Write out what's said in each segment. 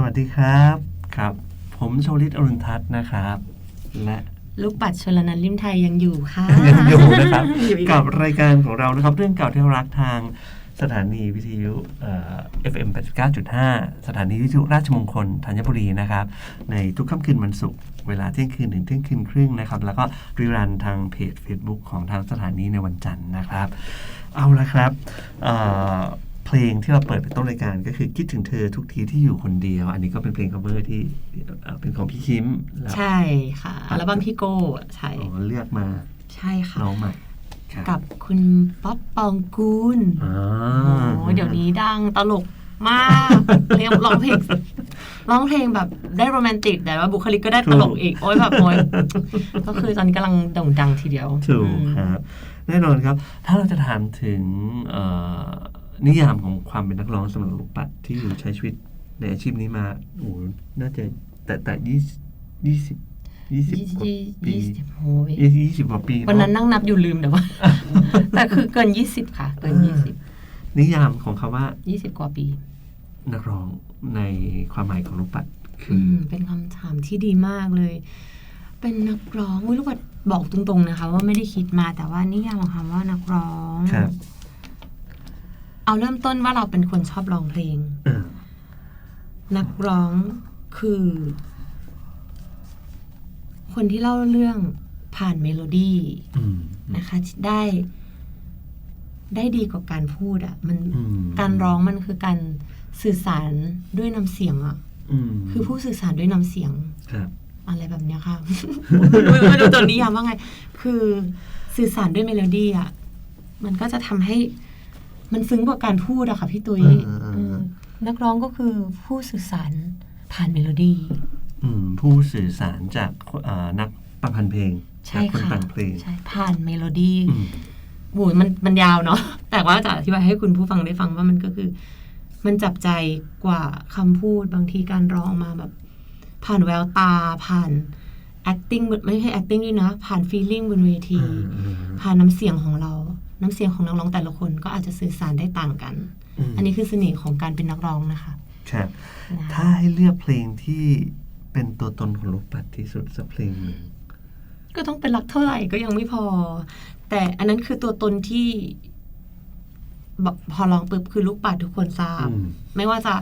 สวัสดีครับครับ ผมโชลิตอรุณทัศน์นะครับ และลูกปัดชลนันท์ลิมไทยยังอยู่ค่ะ ยังอยู่นะครับอยู่อีกกับรายการของเรานะครับ เรื่องเก่าที่เรารักทางสถานีวิทยุเอ่อ FM 89.5สถานีวิทยุราชมงคลธัญบุรีนะครับ ในทุกค่ำคืนวันศุกร์เวลาเที่ยงคืนถึงเที่ยงคืนครึ่งนะครับ แล้วก็รีรันทางเพจ Facebook ของทางสถานีในวันจันทร์นะครับ เอาละครับ เอ่อเพลงที่เราเปิดเป็นต้นรายการก็คือคิดถึงเธอทุกทีที่อยู่คนเดียว อันนี้ก็เป็นเพลง cover ที่เอ่อเป็นของพี่คิมแล้วใช่ค่ะอัลบั้มพี่โก้ใช่อ๋อเลือกมาใช่ค่ะร้องใหม่ครับกับคุณป๊อปปองกูลอ่าโอ้เดี๋ยวนี้ดังตลกมากเรียกร้องเพลงร้องเพลงแบบได้โรแมนติกแต่ว่าบุคลิกก็ได้ตลกอีก โอ้ยแบบโอ้ยก็คือตอนนี้กำลังโด่งดังทีเดียว ถูกอืมครับ แน่นอนครับ ถ้าเราจะถามถึงเอ่อ นิยามของความเป็นนักร้องสำหรับลูกปัดที่อยู่ใช้ชีวิตในอาชีพนี้มาโอ้โหน่าจะแต่แต่ยี่ยี่สิบยี่สิบยี่กว่าสิบปียี่สิบโอ้ยยี่ยี่สิบกว่าปีวันนั้นเอะนั่งนับอยู่ลืมแต่ว่า แต่คือเกินยี่สิบค่ะ เกินยี่สิบนิยามของคำว่ายี่สิบกว่าปี นักร้องในความหมายของลูกปัดคือือมเป็นคำถามที่ดีมากเลย เป็นนักร้องอุ้ยลูกปัดบอกตรงๆนะคะ ว่าไม่ได้คิดมาแต่ว่านิยามของคำว่านักร้องครับ เอาเริ่มต้นว่าเราเป็นคนชอบร้องเพลงอ่านักร้องคือ คนที่เล่าเรื่องผ่านเมโลดี้อืมนะคะ ได้ได้ดีกว่าการพูดอะ่ะ มันอืมการร้องมันคือการสื่อสารด้วยน้ำเสียงอะ่ะ อืมคือผู้สื่อสารด้วยน้ำเสียง ครับ อะไรแบบเนี้ยค่ะ ไม่ไม่รู้ตัวนิยามว่าไง คือสื่อสารด้วยเมโลดี้อะ มันก็จะทำให้ มันซึ้งกว่าการพูดอะค่ะพี่ตุ้ยอ่าอ่าอ่าเออนักร้องก็คือผู้สื่อสารผ่านเมโลดี้อืมผู้สื่อสารจากเอ่อนักประพันธ์เพลงใช่จากคนค่ะแต่งเพลงใช่ผ่านเมโลดี้อืมโหมันมันยาวเนาะแต่ว่าจะอธิบายให้คุณผู้ฟังได้ฟังว่ามันก็คือ มันจับใจกว่าคำพูดบางทีการร้องมาแบบ ผ่านแววตาผ่าน acting ไม่ใช่ acting ด้วยนะ ผ่าน feeling บนเวที ผ่านน้ำเสียงของเรา น้ำเสียงของนักร้องแต่ละคนก็อาจจะสื่อสารได้ต่างกันมอันนี้คือเสน่ห์ของการเป็นนักร้องนะคะครับนะถ้าให้เลือกเพลงที่เป็นตัวตนของลูกปัดที่สุดสักเพลงหนึ่งก็ต้องเป็นรักเท่าไหร่ก็ยังไม่พอ แต่อันนั้นคือตัวตนที่แบบพอร้องปุ๊บคือลูกปัดทุกคนทราบอืมไม่ว่าจะ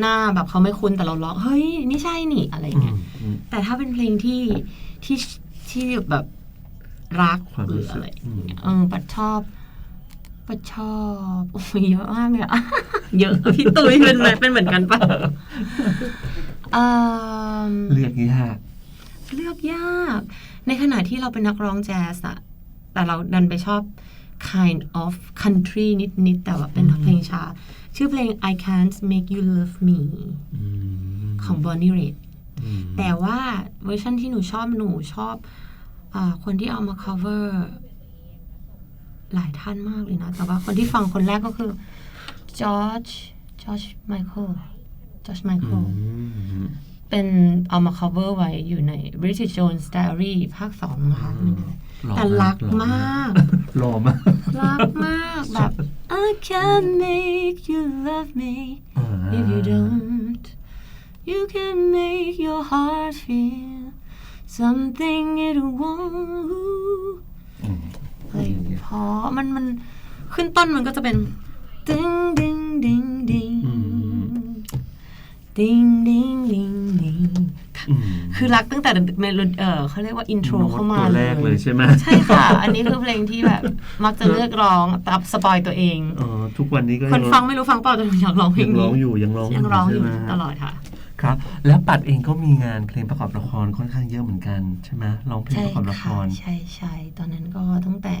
หน้าแบบเขาไม่คุ้นแต่เราร้องเฮ้ยนี่ใช่นี่อะไรอืเงี้ยมอืมแต่ถ้าเป็นเพลงที่ที่ที่แบบรักความหรู้รือสึกอะไรอืมเออปัดชอบปัดชอบโอ้ยเยอะมากเลยอะเยอะพี่ตุ้ยเป็นไหมเป็นเหมือนกันปะเอิ่มเลือกยากเลือกยาก ในขณะที่เราเป็นนักร้องแจ๊สอะแต่เราดันไปชอบ kind of country นิดๆแต่ว่าเป็นเพลงช้า ชื่อเพลง I Can't Make You Love Me อืมของ Bonnie Raitt อืมแต่ว่าเวอร์ชันที่หนูชอบหนูชอบอาคนที่เอามา cover หลายท่านมากเลยนะ แต่ว่าคนที่ฟังคนแรกก็คือ George George Michael George อื Michael มเป็นเอามา cover ไว้อยู่ใน British Jones Diary ภาคสองนะคะอืมแต่รักมากหล่อมาก รักมากแบบ I can make you love me อ่า if you don't you can make your heart feel something it won't อืมเพลงเพราะมันมันขึ้นต้นมันก็จะเป็นดิงดิงดิงดิงอืม ดิงดิงดิงดิงอืมคือรักตั้งแต่เมโลเออเขาเรียกว่าอินโทรโน้ตเข้ามาตัวแรกเลยใช่ไหมใช่ค่ะ อันนี้คือเพลงที่แบบ มักจะเลือกร้องตับสปอยตัวเองอ๋อทุกวันนี้ก็คนฟังไม่รู้ฟังเปล่าแต่หนูอยากร้องเพลยังงร้นี้องอยู่ยังร้องยังร้องอยู่ใช่ไหมตลอดค่ะ ครับ แล้วปัดเองก็มีงานเพลงประกอบละครค่อนข้างเยอะเหมือนกันใช่ไหมร้องเพลงใช่ประกอบละคค่ะรใช่ใช่ตอนนั้นก็ตั้งแต่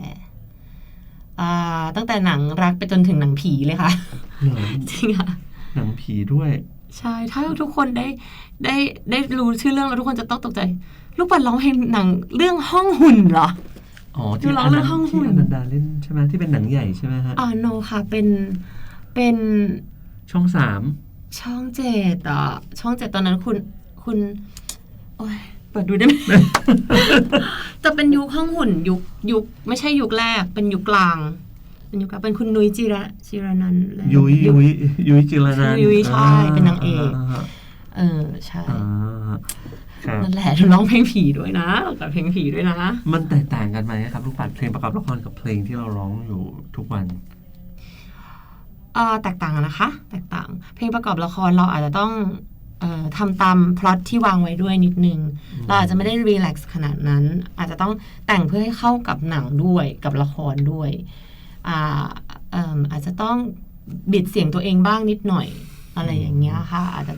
อ่าตั้งแต่หนังรักไปจนถึงหนังผีเลยค่ะเหรอจริงค่ะหนังผีด้วย ใช่ ถ้าทุกคนได้ได้ได้รู้ชื่อเรื่องแล้วทุกคนจะต้องตกใจ ลูกปัดร้องเพลงหนังเรื่องห้องหุ่นเหรอ อ๋อดูที่ร้องอันเรื่นั้อนงห้องหุ่ที่นอนันดาเล่นใช่ไหมที่เป็นหนังใหญ่ใช่ไหมฮะอ่าโนค่ะ เป็นเป็นช่องสามช่องเจ็ดอะช่องเจ็ดตอนนั้นคุณคุณ โอ้ยเปิดดูได้ไหม จะเป็นยุคห้องหุ่นยุคยุคไม่ใช่ยุคแรก เป็นยุคกลาง เป็นยุคกลางเป็นคุณนุ้ยจิระจิรนันท์และยุ้ยยุ้ยยุ้ยจิรนันท์ยุ้ยใช่เป็นนางเอกาเออใช่อ่าครับนั่นแหละร้องเพลงผีด้วยนะร้องกับเพลงผีด้วยนะ มันแตกต่างกันไหมครับลูกปัดเพลงประกอบละครกับเพลงที่เราร้องอยู่ทุกวันเอ่อแตกต่างกันนะคะ แตกต่าง เพลงประกอบละครเราอาจจะต้องเออทำตามพล็อตที่วางไว้ด้วยนิดนึง เราอาจจะไม่ได้รีแลกซ์ขนาดนั้น อาจจะต้องแต่งเพื่อให้เข้ากับหนังด้วยกับละครด้วย อ่าเอิ่มอาจจะต้องบิดเสียงตัวเองบ้างนิดหน่อยอะไรอย่างเงี้ยค่ะ อาจจะ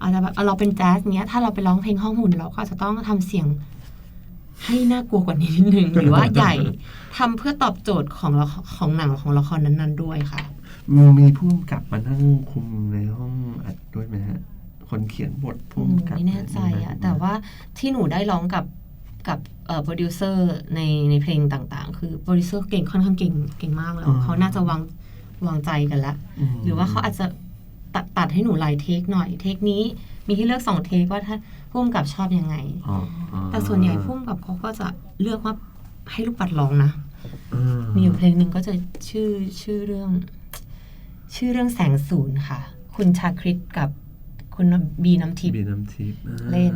อาจจะแบบเราเป็นแจ๊สเนี้ยถ้าเราไปร้องเพลงห้องหุ่นเราก็อาจจะต้องทำเสียงให้น่ากลัวกว่านี้นิดนึงหรือว่าใหญ่ทำเพื่อตอบโจทย์ของละครของหนังของละครนั้นๆด้วยค่ะมีมีผู้กำกับมานั่งคุมในห้องอัดด้วยไหมฮะ คนเขียนบทผู้อืมกำกับไม่แน่ใจอะมีไหมแต่ว่าที่หนูได้ร้องกับ กับเอ่อโปรดิวเซอร์ในในเพลงต่างๆ คือโปรดิวเซอร์เก่งค่อนข้างเก่งเก่งมากแล้ว เขาน่าจะวางวางใจกันแล้วมหรือว่าเขาอาจจะตัดตัดให้หนูหลายเทคหน่อย เทคนี้มีให้เลือกสองเทคว่าถ้าพุ่มกับชอบยังไงอ๋ออ๋อแต่ส่วนใหญ่พุ่มกับเขาก็จะเลือกว่าให้ลูกปัดร้องนะอ่ามีอยู่เพลงหนึ่งก็จะชื่อชื่อเรื่อง ชื่อเรื่องแสงศูนย์ค่ะ คุณชาคริตกับคุณบีน้ำทิพย์บีน้ำทิพย์อ่าเล่น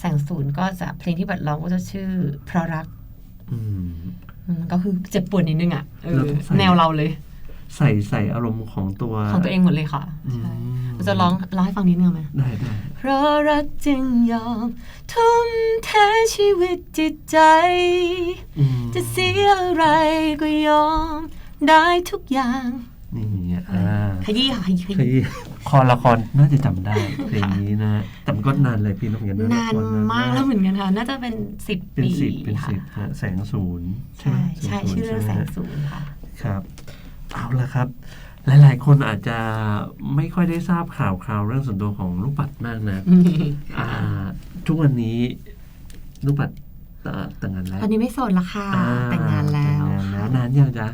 แสงศูนย์ก็จะเพลงที่บัดร้องก็จะชื่อ เพราะรักอืมอืมก็คือเจ็บปวดนิดนึงอะเอเราอต้องใส่แนวเราเลย ใส่ใส่อารมณ์ของตัว ของตัวเองหมดเลยค่ะอืมใช่เราจะร้องร้องให้ฟังนิดนึงไหมได้ได้เพราะรักจึงยอม ทุ่มเทชีวิตจิตใจอืมจะเสียอะไรก็ยอม ได้ทุกอย่างนี่อ่าขยี้ค่ะขยี้ขเคยี้ยคอละครน่าจะจำได้เพลงนี้นะแต่มันก็นานเลยพี่น้องอย่างนั้นนานมากแล้วเหมือนกันค่ะ น่าจะเป็นสิบเป็นปีสิบเป็นค่ะสิบฮะแสงศูนย์ใช่ไหมใช่ใช่ศูนย์ชื่อเรื่องใช่แสไหมงฮะศูนย์ค่ะครับเอาละครับ หลาย ๆ คนอาจจะไม่ค่อยได้ทราบข่าวคราวเรื่องส่วนตัวของลูกปัดมากนะอ่าทุกวันนี้ลูกปัดเอ่อแต่งงานแล้วตอนนี้ไม่โสดละค่ะอ่แต่งงานแล้วแต่งงานแล้วค่ะนานยังจ๊ะ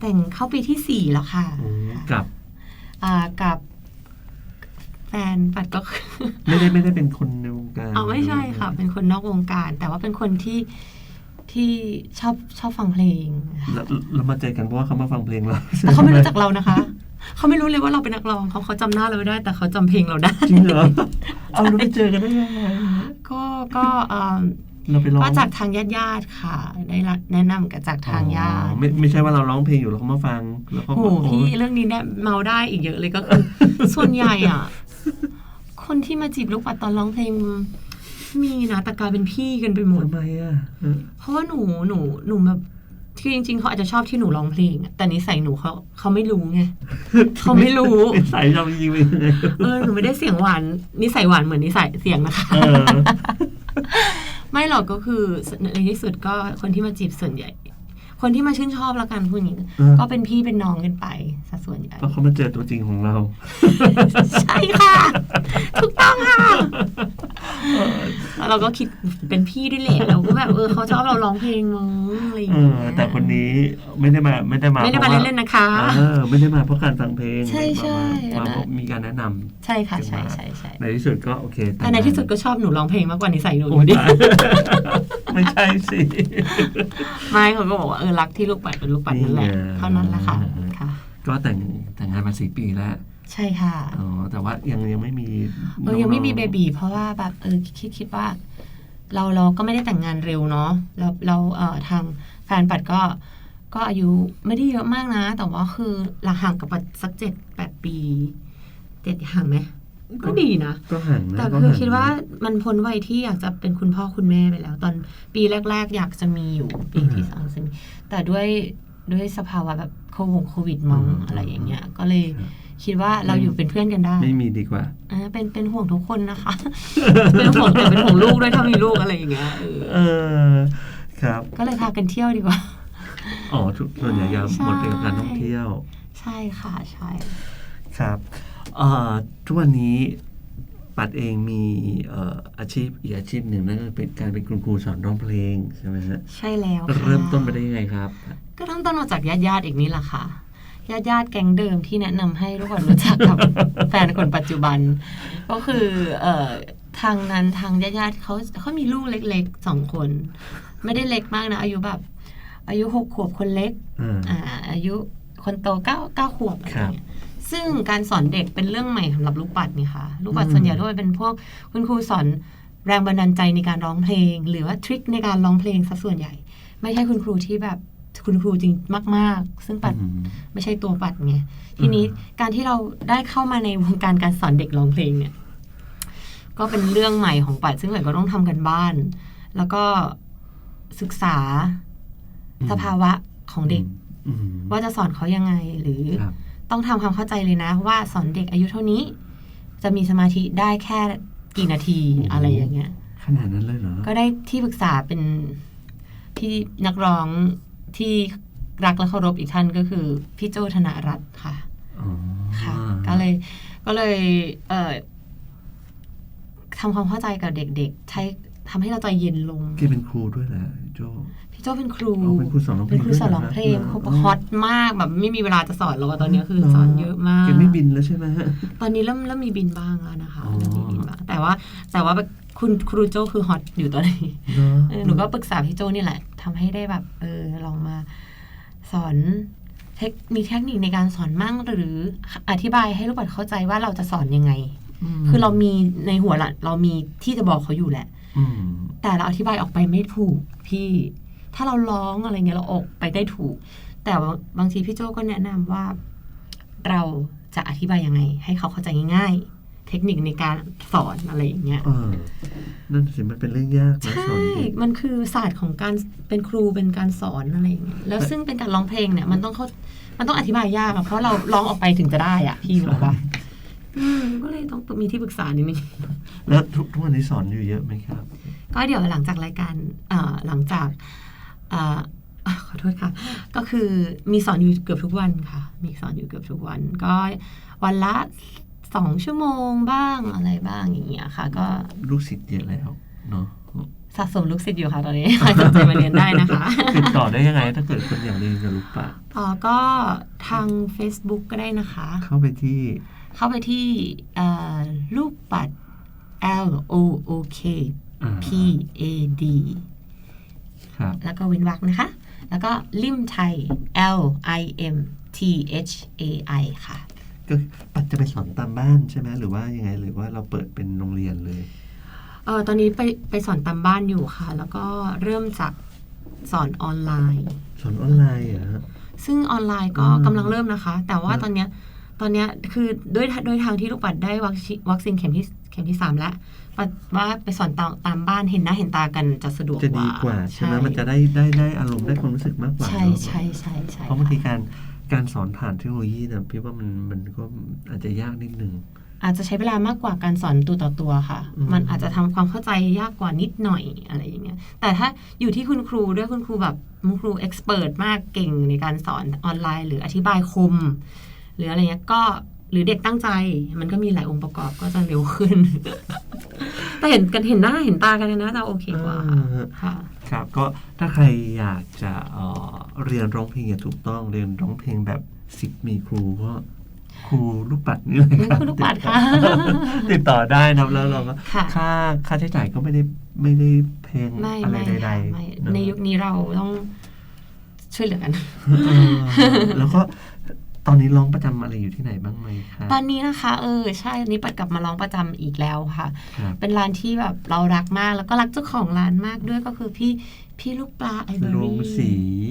แต่งเข้าปีที่สี่แล้วค่ะอืมกับอ่ากับ แฟนปัดก็คือไม่ได้ไม่ได้เป็นคนในวงการเอาไม่ใช่ค่ะ เป็นคนนอกวงการ แต่ว่าเป็นคนที่ที่ชอบชอบฟังเพลงแล้วเรามาเจอกันเพราะว่าเขามาฟังเพลงเราแต่เขาไม่รู้จักเรานะคะเขาไม่รู้เลยว่าเราเป็นนักร้องเขาเขาจำหน้าเราไม่ได้ แต่เขาจำเพลงเราได้จริงเหรอเอาเราไปเจอกันได้ยังไงก็ก็เอ่อเราไปร้องก็จากทางญาติญาติๆค่ะ ได้รับแนะนำกับจากทางญาอ๋อติไม่ไม่ใช่ว่าเราร้องเพลงอยู่แล้วเขามาฟังแล้วเขาโอ้แบบโหพี่เรื่องนี้เนี่ยเมาได้อีกเยอะเลยก็คือ ส่วนใหญ่อะ คนที่มาจีบลูกปัดตอนร้องเพลงมีนะแต่กลายเป็นพี่กันไปหมด ทำไมอะเออเพราะว่าหนูหนูหนูแบบคือจริง ๆเขาอาจจะชอบที่หนูร้องเพลงอะแต่นิสัยหนูเขาเขาไม่รู้ไง เขาไม่รู้ นิสัยเราจริงๆเป็นยังไงเออหนูไม่ได้เสียงหวานนิสัยหวานเหมือนนิสัยเสียงนะคะ เออ ไม่หรอกก็คือในที่สุดก็คนที่มาจีบส่วนใหญ่ คนที่มาชื่นชอบแล้วกันพูดอย่างนี้เออก็เป็นพี่เป็นน้องกันไปซะส่วนใหญ่เพราะเขามาเจอตัวจริงของเรา ใช่ค่ะ ถูกต้องค่ะแล้วเราก็คิดเป็นพี่ด้วยแหละเราก็แบบเออเขาชอบเราร้องเพลงมั้งอะไรอย่างเอเงี้อยแต่คนนี้ไม่ได้มาไม่ได้มาไม่ได้มาพระว่เล่นๆนะคะเออไม่ได้มาเพราะการฟังเพลงใช่ใช่มามาอันนั้นเพราะมีการแนะนำใช่ค่ะใช่ใช่ใช่ในที่สุดก็โอเคแต่ในที่สุดก็ชอบหนูร้องเพลงมากกว่านิสัยหนูโอ้อยู่ดีตาย ไม่ใช่สิ ไม่เขาก็บอกว่าเออรักที่ลูกปัดเป็นลูกปัดนั่นแหละนี่ไงเท่านั้นแหละค่ะค่ะ ก็แต่งแต่งงานมาสี่ปีแล้วใช่ค่ะอ๋อแต่ว่ายังยังไม่มีเออยังไม่มีน้เบองๆบีเพราะว่าแบบเออคิดคิดว่า เราเราก็ไม่ได้แต่งงานเร็วเนาะเราเราเอ่อทางแฟนปัดก็ ก็อายุไม่ได้เยอะมากนะ แต่ว่าคือหลังห่างกับปัดสักเจ็ดแปดปีเจ็ดห่างไหม ก็ดีนะ ก็ห่างนะแต่ก็คือห่งคิดว่านะมันพ้นวัยที่อยากจะเป็นคุณพ่อคุณแม่ไปแล้ว ตอนปีแรก ๆ อยากจะมีอยู่ ปีที่สองจะมีแต่ด้วยด้วยสภาวะแบบโควิดโควิดมั้งอืมอะไรอย่างเงี้ย ก็เลยครับคิดว่าเราอยู่เป็นเพื่อนกันได้ ไม่มีดีกว่าอ่าเป็นเป็นห่วงทุกคนนะคะ เป็นห่วงแต่เป็นห่วงลูกด้วยถ้ามีลูกอะไรอย่างเงี้ยเออเออครับ ก็เลยพากันเที่ยวดีกว่าอ๋อทุกส่วนใหญ่จะใช่หมดไปกับการท่องเที่ยว ใช่ค่ะใช่ครับเอ่อ ทุกวันนี้ปัดเองมีเอ่ออาชีพอีกอาชีพหนึ่งนั่นก็เป็นการเป็นคุณครูสอนร้องเพลงใช่ไหมฮะใช่แล้วค่ะเริ่มต้นไปได้ยังไงครับ ก็เริ่มต้นมาจากญาติญาติๆอีกนี่แหละค่ะญาติญาติๆแก๊งเดิมที่แนะนำให้ทุกคนรู้จักกับแฟนคนปัจจุบัน ก็คือเอ่อทางนั้นทางญาติญาติๆเขาเขามีลูกเล็กๆสองคน ไม่ได้เล็กมากนะ อายุแบบ อายุหกขวบคนเล็ก อ่าอ่าอายุคนโตเก้าเก้าขวบอะไรครับเงี้ย ซึ่งการสอนเด็กเป็นเรื่องใหม่สำหรับลูกปัดนี่ค่ะ ลูกปัดอืมส่วนใหญ่ด้วยเป็นพวกคุณครูสอนแรงบันดาลใจในการร้องเพลง หรือว่าทริคในการร้องเพลงซะส่วนใหญ่ ไม่ใช่คุณครูที่แบบคุณครูจริงมาก ๆ ซึ่งปัดอืมไม่ใช่ตัวปัดไงทีนี้อืมการที่เราได้เข้ามาในวงการการสอนเด็กร้องเพลงเนี่ย ก็เป็นเรื่องใหม่ของปัด ซึ่งปัดก็ต้องทำกันบ้าน แล้วก็ศึกษาสภาวะของเด็กอืมว่าจะสอนเขายังไงหรือครับ ต้องทำความเข้าใจเลยนะ ว่าสอนเด็กอายุเท่านี้ จะมีสมาธิได้แค่กี่นาทีโอ้โหอะไรอย่างเงี้ย ขนาดนั้นเลยเหรอ ก็ได้ที่ปรึกษาเป็นพี่นักร้องที่รักและเคารพอีกท่านก็คือพี่โจธนรัตน์ค่ะอ๋อค่ะ ก็เลยก็เลยเอ่อทำความเข้าใจกับเด็กๆ ใช้ทำให้เราใจเย็นลงแกเป็นครูด้วยแหละโจ พี่โจเป็นครูอ๋อเป็นครูสอนร้องเพลงเป็นครูสอนร้องเพลงด้วยเหรอเขาฮอตมากแบบไม่มีเวลาจะสอนแล้วอะตอนนี้คือสอนเยอะมาก แกไม่บินแล้วใช่ไหมฮะ ตอนนี้เริ่มเริ่มมีบินบ้างแล้วนะคะอ๋อ เริ่มมีบินบ้างแต่ว่าแต่ว่าคุณครูโจคือฮอตอยู่ตอนนี้เนอะเออหนูก็ปรึกษาพี่โจนี่แหละทำให้ได้แบบเออลองมาสอนเทคมีเทคนิคในการสอนมั่งหรืออธิบายให้ลูกปัดเข้าใจว่าเราจะสอนยังไง มคือเรามีในหัวละเรามีที่จะบอกเขาอยู่แหละ อืมแต่เราอธิบายออกไปไม่ถูกพี่ ถ้าเราร้องอะไรเงี้ยเราออกไปได้ถูก แต่ว่าบางทีพี่โจก็แนะนำว่าเราจะอธิบายยังไง ให้เขาเข้าใจง่ายๆ เทคนิคในการสอนอะไรอย่างเงี้ยเออนั่นสิมันเป็นเรื่องยากนะใช่สอนเด็กมันคือศาสตร์ของการเป็นครูเป็นการสอนอะไรอย่างเงี้ยแล้วซึ่งเป็นการร้องเพลงเนี่ย มันต้องเข้ามันต้องอธิบายยากอะเพราะเราร้องออกไปถึงจะได้อะพี่บอกว่าอืมก็เลยต้องมีที่ปรึกษานิดนึงแล้วทุกทุกวันนี้สอนอยู่เยอะไหมครับ ก็เดี๋ยวหลังจากรายการเอ่อหลังจากเอ่ออะ ขอโทษค่ะ ก็คือมีสอนอยู่เกือบทุกวันค่ะ มีสอนอยู่เกือบทุกวัน ก็วันละสองชั่วโมงบ้างอะไรบ้างอย่างเงี้ยค่ะ ก็ลูกศิษย์เยอะแล้วเนาะสะสมลูกศิษย์อยู่ค่ะตอนนี้ใครสนใจมาเรียนได้นะคะติดต่อได้ยังไง ถ้าเกิดคนอยากเรียนกับลูกปะอ๋อก็ทาง Facebook ก็ได้นะคะ เข้าไปที่ เข้าไปที่เอ่อลูกปัด L O O K อ่า P A D ครับแล้วก็เว้นวรรคนะคะ แล้วก็ลิมไทย L I M T H A I ค่ะ ก็ปัดจะไปสอนตามบ้านใช่ไหมหรือว่ายังไงหรือว่าเราเปิดเป็นโรงเรียนเลยเออตอนนี้ไปไปสอนตามบ้านอยู่ค่ะ แล้วก็เริ่มจากสอนออนไลน์ สอนออนไลน์เหรอฮะซึ่งออนไลน์ก็อืมกำลังเริ่มนะคะ แต่ว่าครับตอนเนี้ยตอนเนี้ยคือด้วยด้วยทางที่ลูกปัดได้วัคซีนวัคซีนเข็มที่เข็มที่สามแล้วปัด ว่าไปสอนตามตามบ้านเห็นหน้าเห็นตากันจะสะดวกจะกดีว่ากว่าใช่ไหมมันจะได้ได้ได้อารมณ์ได้ความรู้สึกมากกว่าใช่เนอะใช่ใช่ใช่เพราะบางทีการการสอนผ่านเทคโนโลยีเนี่ยพี่ว่ามันมันก็อาจจะยากนิดนึงอาจจะใช้เวลามากกว่าการสอนตัวต่อตัวค่ะอืมมันอาจจะทำความเข้าใจยากกว่านิดหน่อยอะไรอย่างเงี้ย แต่ถ้าอยู่ที่คุณครูด้วยคุณครูแบบคุณครูเอ็กซ์เพรสมากเก่งในการสอนออนไลน์ หรืออธิบายคม หรืออะไรเงี้ยก็ หรือเด็กตั้งใจมันก็มีหลายองค์ประกอบก็จะเร็วขึ้น แต่เห็นกันเห็นหน้าเห็นตากันเนยนะจะโอเคกว่าอ่าค่ะครับก็ถ้าใครอยากจะเอ่อเรียนร้องเพลงอย่างถูกต้องเรียนร้องเพลงแบบสิบมีครูก็ครูลูกปัดนี่เลยครับครูลูกปัดค่ะติดต่อได้นะครับแล้วเราก็ค่ะค่าค่าใช้จ่ายก็ไม่ได้ไม่ได้แพงไม่อะไรไม่ใดค่ะๆไม่เนอะในยุคนี้เราต้องช่วยเหลือกันเออแล้วก็ต อนนี้ร้องประจำอะไรอยู่ที่ไหนบ้างไหมครับตอนนี้นะคะ เออใช่อันนี้ปัดกลับมาร้องประจำอีกแล้วค่ะครับเป็นร้านที่แบบเรารักมากแล้วก็รักเจ้าของร้านมากด้วยก็คือพี่พี่ลูกปลาไอเบอโรรี่งสี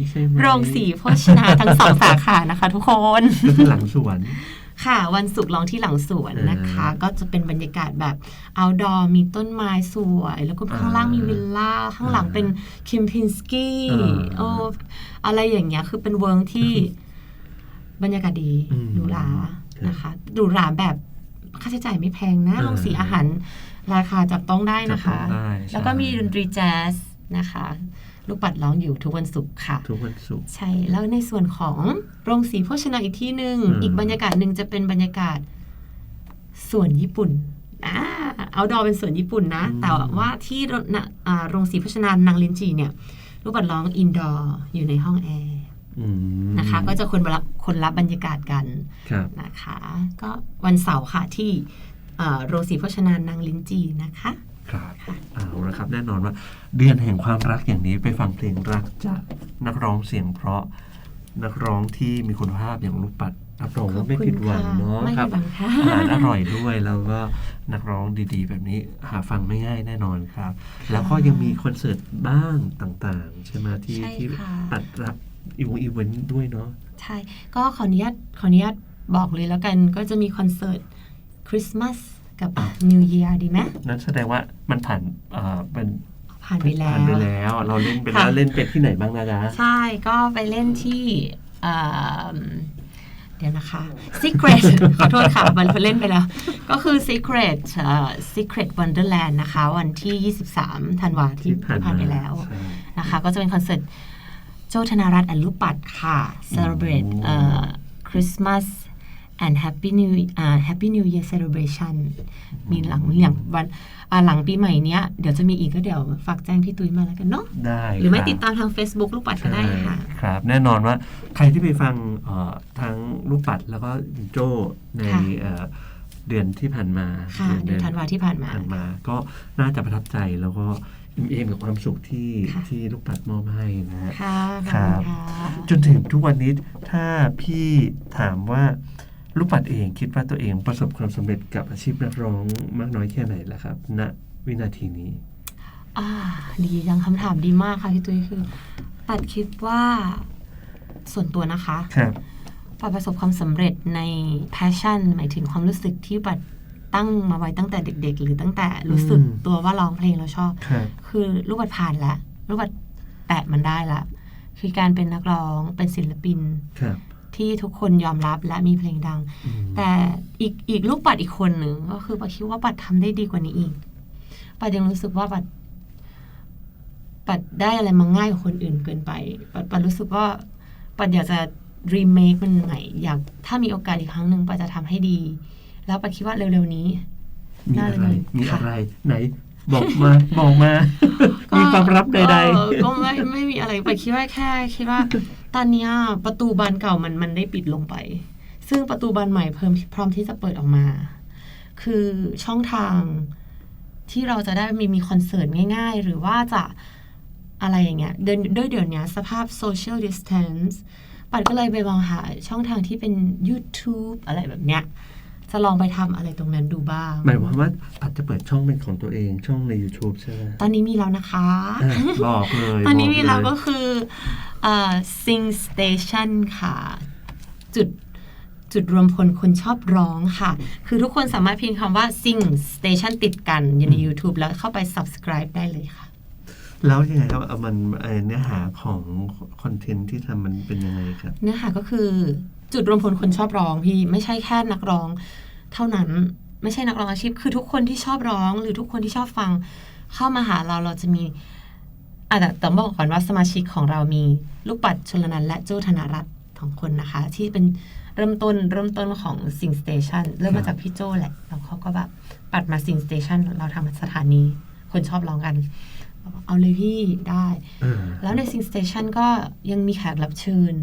ใช่ไหมโรงสีโภชนาทั้งสองสาขานะคะ ทุกคนก็คือหลังสวนค่ะ วันศุกร์ร้องที่หลังสวนนะคะอ่าก็จะเป็นบรรยากาศแบบ outdoor มีต้นไม้สวย แล้วก็ข้างล่างมีวิลล่า ข้างหลังเป็นคิมพินสกี้อ่าโอ้อะไรอย่างเงี้ยคือเป็นเวิร์กที่ บรรยากาศดีอืมหรูหรานะคะหรูหราแบบค่าใช้จ่ายไม่แพงนะเออโรงสีอาหารราคาจับต้องได้นะคะจับต้องได้แล้วก็ใช่มีดนตรีแจ๊สนะคะ ลูกปัดร้องอยู่ทุกวันศุกร์ค่ะ ทุกวันศุกร์ใช่ แล้วในส่วนของโรงสีโภชนาอีกที่หนึ่งอืมอีกบรรยากาศหนึ่งจะเป็นบรรยากาศสวนญี่ปุ่นอ่าเอาดอเป็นสวนญี่ปุ่นนะ แต่ว่าที่โรงน่ะอ่าโรงสีโภชนานางลินจีเนี่ย ลูกปัดร้องอินดอร์อยู่ในห้องแอร์อืม นะคะ ก็จะคนรับคนรับบรรยากาศกันครับนะคะ ก็วันเสาร์ค่ะที่เอ่อโรงสีโภชนานางลินจีนะคะครับเอาละครับแน่นอนว่าเดือนแห่งความรักอย่างนี้ไปฟังเพลงรักจากนักร้องเสียงเพราะนักร้องที่มีคุณภาพอย่างลูกปัดรับรองว่าไม่ผิดหวังเนาะไม่ครัผิบดหวังค่ะอาหารอร่อยด้วยแล้วก็นักร้องดีๆ แบบนี้หาฟังไม่ง่ายแน่นอนครับ แล้วก็ยังมีคอนเสิร์ตบ้างต่างๆ ใช่ไหมที่ใช่ที่ค่ะปัดรับ อีวงอีเวนต์ด้วยเนาะใช่ ก็ขออนุญาตขออนุญาตบอกเลยแล้วกัน ก็จะมีคอนเสิร์ตคริสต์มาสกับ New Year ดีไหมนั่นแสดงว่ามันผ่านเอ่อเป็นผ่านไปแล้วผ่านไปแล้ว เราเล่นไปแล้วค่ะเล่นเป็ดที่ไหนบ้างนะจ๊ะใช่ก็ไปเล่นที่เอิ่มเดี๋ยวนะคะ Secret ขอโทษค่ะ มันเล่นไปแล้ว ก็คือ Secret เอ่อ Secret Wonderland นะคะ วันที่ 23 ธันวาที่ที่ผ่านผ่านไปมาแล้วใช่นะคะ ก็จะเป็นคอนเสิร์ต โจธนารัตน์แอนลูกปัดค่ะ Celebrate เอ่อ Christmas and Happy New อ่า Happy New Year Celebration มีหลังหลังวันอ่าหลังปีใหม่เนี้ย เดี๋ยวจะมีอีกก็เดี๋ยวฝากแจ้งพี่ตุ้ยมาแล้วกันเนาะได้หรือไม่คบติดตามทาง Facebook ลูกปัดก็ได้ค่ะใช่ครับ แน่นอนว่าใครที่ไปฟังเอ่อทั้งลูกปัดแล้วก็โจในค่ะเอ่อเดือนที่ผ่านมาค่ะเดือนธันวาที่ผ่านมาผ่านมา ก็น่าจะประทับใจแล้วก็ อิ่มเอมกับความสุขที่ค่ะที่ลูกปัดมอบให้นะฮะค่ะขคอบรัคุบณค่ะจนถึงทุกวันนี้ถ้าพี่ถามว่าลูกปัดเองคิดว่าตัวเองประสบความสำเร็จกับอาชีพนักร้องมากน้อยแค่ไหนล่ะครับ ณวินาทีนี้ อ่า ดียังคำถามดีมากค่ะพี่ตุ้ยคือ ปัดคิดว่าส่วนตัวนะคะครับปัดประสบความสำเร็จใน passion หมายถึงความรู้สึกที่ปัด ตั้งมาไว้ตั้งแต่เด็ก ๆ หรือตั้งแต่รู้สึกอืมตัวว่าร้องเพลงแล้วชอบครับคือลูกบัดผ่านแล้วลูกบัดแตะมันได้ละคือการเป็นนักร้องเป็นศิลปินครับที่ทุกคนยอมรับและมีเพลงดังอืมแต่อีกอีกลูกปัดอีกคนหนึ่งก็คือปัดคิดว่าปัดทำได้ดีกว่านี้อีกปัดยังรู้สึกว่าปัด ปัดได้อะไรมาง่ายกว่าคนอื่นเกินไป ปัดปัดรู้สึกว่า ปัดอยากจะรีเมคมันใหม่อยากถ้ามีโอกาสอีกครั้งหนึ่งปัดจะทำให้ดี แล้วปัดคิดว่าเร็วๆนี้มีอะไรได้เลยมีค่ะอะไรไหนบอกมาบอกมา มีความลับใดเออก็ไม่ไม่มีอะไรปัดคิดว่าแค่คิดว่า ตอนเนี้ยประตูบานเก่ามันมันได้ปิดลงไป ซึ่งประตูบานใหม่เพิ่มพร้อมที่จะเปิดออกมา คือช่องทางที่เราจะได้มีมีคอนเสิร์ตง่าย ๆ หรือว่าจะอะไรอย่างเงี้ยเดินด้วยเดี๋ยวนี้สภาพ social distance ปัดก็เลยไปมองหาช่องทางที่เป็น YouTube อะไรแบบเนี้ย จะลองไปทำอะไรตรงนั้นดูบ้างๆหมายความว่าอาจจะเปิดช่องเป็นของตัวเองช่องใน YouTube ใช่ไหมตอนนี้มีแล้วนะคะอะบอกเลยตอนนี้มีแล้วบก็เยคือเอ่อ Sing Station ค่ะ จุดจุดรวมพลคนชอบร้องค่ะ คือทุกคนสามารถพิมพ์คำว่า Sing Station ติดกันอยู่ใน YouTube แล้วเข้าไป subscribe ได้เลยค่ะ แล้วยังไงครับเอามันเอ่อเนื้อหาของคอนเทนต์ที่ทำมันเป็นยังไงครับ เนื้อหาก็คือ จุดรวมพลคนชอบร้องพี่ไม่ใช่แค่นักร้อง เท่านั้นไม่ใช่นักร้องอาชีพ คือทุกคนที่ชอบร้อง หรือทุกคนที่ชอบฟังเข้ามาหาเราเราจะมีอะแต่ต้องบอกก่อนว่าสมาชิกของเรามีลูกปัดชลนันท์และโจธนารัตน์สองคนนะคะ ที่เป็นเริ่มต้นเริ่มต้นของสิงสเตชันเริ่มมาจากพี่โจแหละแล้วเขาก็แบบปัดมาสิงสเตชันเราทำสถานี คนชอบร้องกันบอกเอาเลยพี่ได้เออแล้วใน Sing Station ก็ยังมีแขกรับเชิญ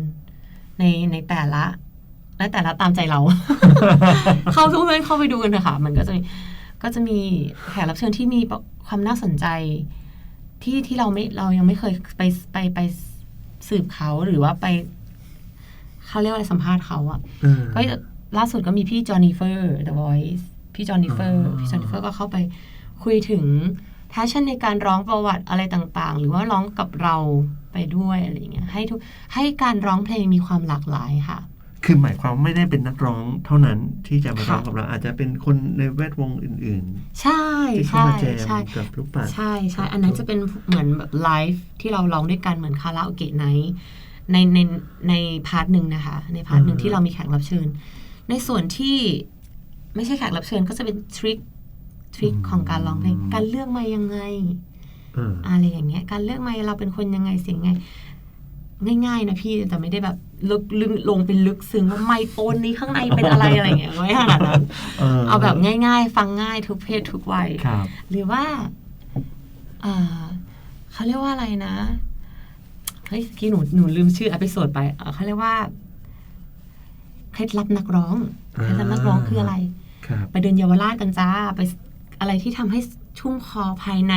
ในในแต่ละและแต่ละตามใจเรา เข้าทุกเพื่อนเข้าไปดูกันเถอะค่ะมันก็จะมีก็จะมีแขกรับเชิญที่มีความน่าสนใจที่ที่เราไม่เรายังไม่เคยไปไปไปสืบเขาหรือว่าไปเขาเรียกว่าอะไรสัมภาษณ์เขาอะเออก็ล่าสุดก็มีพี่จอห์นนิเฟอร์ The Voice พี่จอห์นนิเฟอร์อ๋อพี่จอห์นนิเฟอร์ก็เข้าไปคุยถึงแพชชั่นในการร้องประวัติอะไรต่างๆ หรือว่าร้องกับเรา ไปด้วยอะไรอย่างเงี้ยให้ทุกให้การร้องเพลงมีความหลากหลายค่ะ คือหมายความไม่ได้เป็นนักร้องเท่านั้นที่จะมาร้องค่ะกับเราอาจจะเป็นคนในแวดวงอื่นใช่ๆที่เข้าใช่มาแจมใช่กับลูกปัดใช่ใช่อันนั้นจะเป็นเหมือนแบบไลฟ์ที่เราร้องด้วยกันเหมือนคาราโอเกะไนท์ในในในพาร์ทหนึ่งนะคะ ในพาร์ทหนึ่งอืมที่เรามีแขกรับเชิญ ในส่วนที่ไม่ใช่แขกรับเชิญก็จะเป็นทริคทริคอืมของการร้องเพลงการเลือกมายังไงเอออะไรอย่างเงี้ย การเลือกไมค์เราเป็นคนยังไงเสียงไง ง่ายๆนะพี่แต่ไม่ได้แบบลึกลึกลงเป็นลึกซึ้งว่าไมค์โตนนี้ข้างในเป็นอะไรอะไรอย่างเงี้ยไม่ขนาดนั้นเออเอาแบบง่าย ๆ ฟังง่ายทุกเพศทุกวัยครับหรือว่าเอ่อเขาเรียกว่าอะไรนะเฮ้ยเมื่อกี้หนูหนูลืมชื่ออพิโซดไปเอ่อเขาเรียกว่าเคล็ดลับนักร้องเคล็ดลับนักร้องคืออะไรครับไปเดินเยาวราชกันจ้าไปอะไรที่ทำให้ชุ่มคอภายใน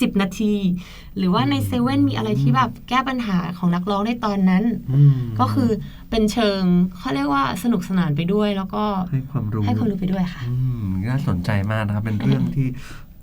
สิบนาที หรือว่าในเซเว่นมีอะไรที่แบบแก้ปัญหาของนักร้องในตอนนั้นอืมก็คือเป็นเชิงเขาเรียกว่าสนุกสนานไปด้วย แล้วก็ให้ความรู้ให้ความรู้ไปด้วยค่ะอืมน่าสนใจมากนะครับเป็นเรื่องที่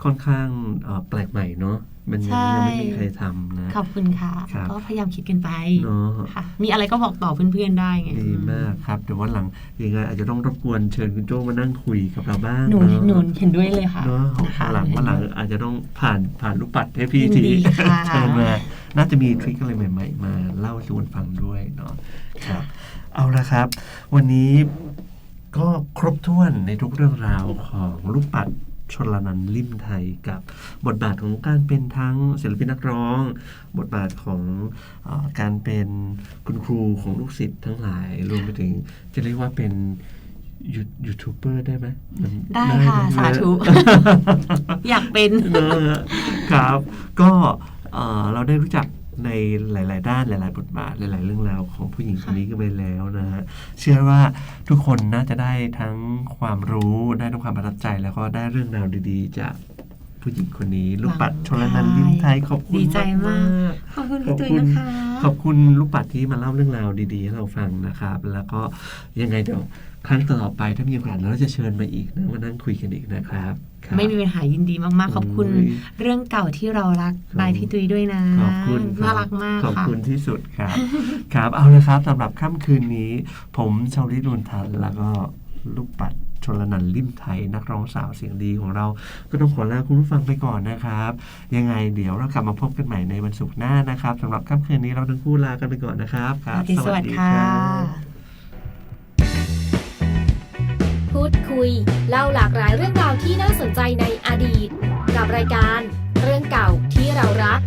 ค่อนข้างเอ่อแปลกใหม่เนาะ มันยังใช่ยังไม่มีใครทำนะ ขอบคุณค่ะ ครับก็พยายามคิดกันไปเนาะค่ะ มีอะไรก็บอกต่อเพื่อนๆได้ไงดีมากครับเดี๋ยววันหลังยังไงอาจจะต้องรบกวนเชิญคุณโจ้มานั่งคุยกับเราบ้างหนูเอะหนูเห็นด้วยเลยค่ะเนาะนะคะวันหลังวันหลังอาจจะต้องผ่านผ่านลูกปัดให้พี่ยินที ดีค่ะ เชิญมาน่าจะมีทริคอะไรใหม่ๆ มาเล่าสู่กันฟังด้วยเนาะครับ เอาละครับ วันนี้ก็ครบถ้วนในทุกเรื่องราวของลูกปัด ชนลนันท์ลิมไทยกับบทบาทของการเป็นทั้งศิลปินนักร้อง บทบาทของเออการเป็นคุณครูของลูกศิษย์ทั้งหลาย รวมไปถึงจะเรียกว่าเป็นยูยูทูบเบอร์ได้ไหมมันได้ค่ะไหมสาธุ อยากเป็นนะฮะครับ ก็เอ่อเราได้รู้จัก ในหลาย ๆ ด้านหลาย ๆ บทบาทหลาย ๆ เรื่องราวของผู้หญิงคนนี้กันไปแล้วนะฮะเชื่อว่าทุกคนน่าจะได้ทั้งความรู้ได้ทั้งความประทับใจแล้วก็ได้เรื่องราวดี ๆ จากผู้หญิงคนนี้ ลูกปัดชลนันท์ลิมไทยขอบคุณดีใจมากกขอบคุณขอพี่บตุ้ยคุณนะคะขอบคุณลูกปัดที่มาเล่าเรื่องราวดี ๆ ให้เราฟังนะครับ แล้วก็ยังไงเดี๋ยว ครั้งต่อไปถ้ามีโอกาสเราจะเชิญมาอีกนะมานั่งคุยกันอีกนะครับครับไม่มีปัญหายินดีมากๆ ขอบคุณโอ้ยเรื่องเก่าที่เรารักบายพี่ตุ้ยด้วยนะ ขอบคุณคบน่ารักมากขอบค่ะคุณที่สุดครับ ครับเอาละครับสำหรับค่ำคืนนี้ ผมชาวลิรุนทันแล้วก็ลูกปัดชนลนันท์ลิมไทยนักร้องสาวเสียงดีของเรา ก็ต้องขอลาคุณผู้ฟังไปก่อนนะครับ ยังไงเดี๋ยวเรากลับมาพบกันใหม่ในวันศุกร์หน้านะครับสำหรับค่ำคืนนี้เราทั้งคู่ลากันไปก่อนนะครับคสรับวัสดีสวัสดีค่ะ พูดคุย เล่าหลากหลายเรื่องราวที่น่าสนใจในอดีต กับรายการ เรื่องเก่าที่เรารัก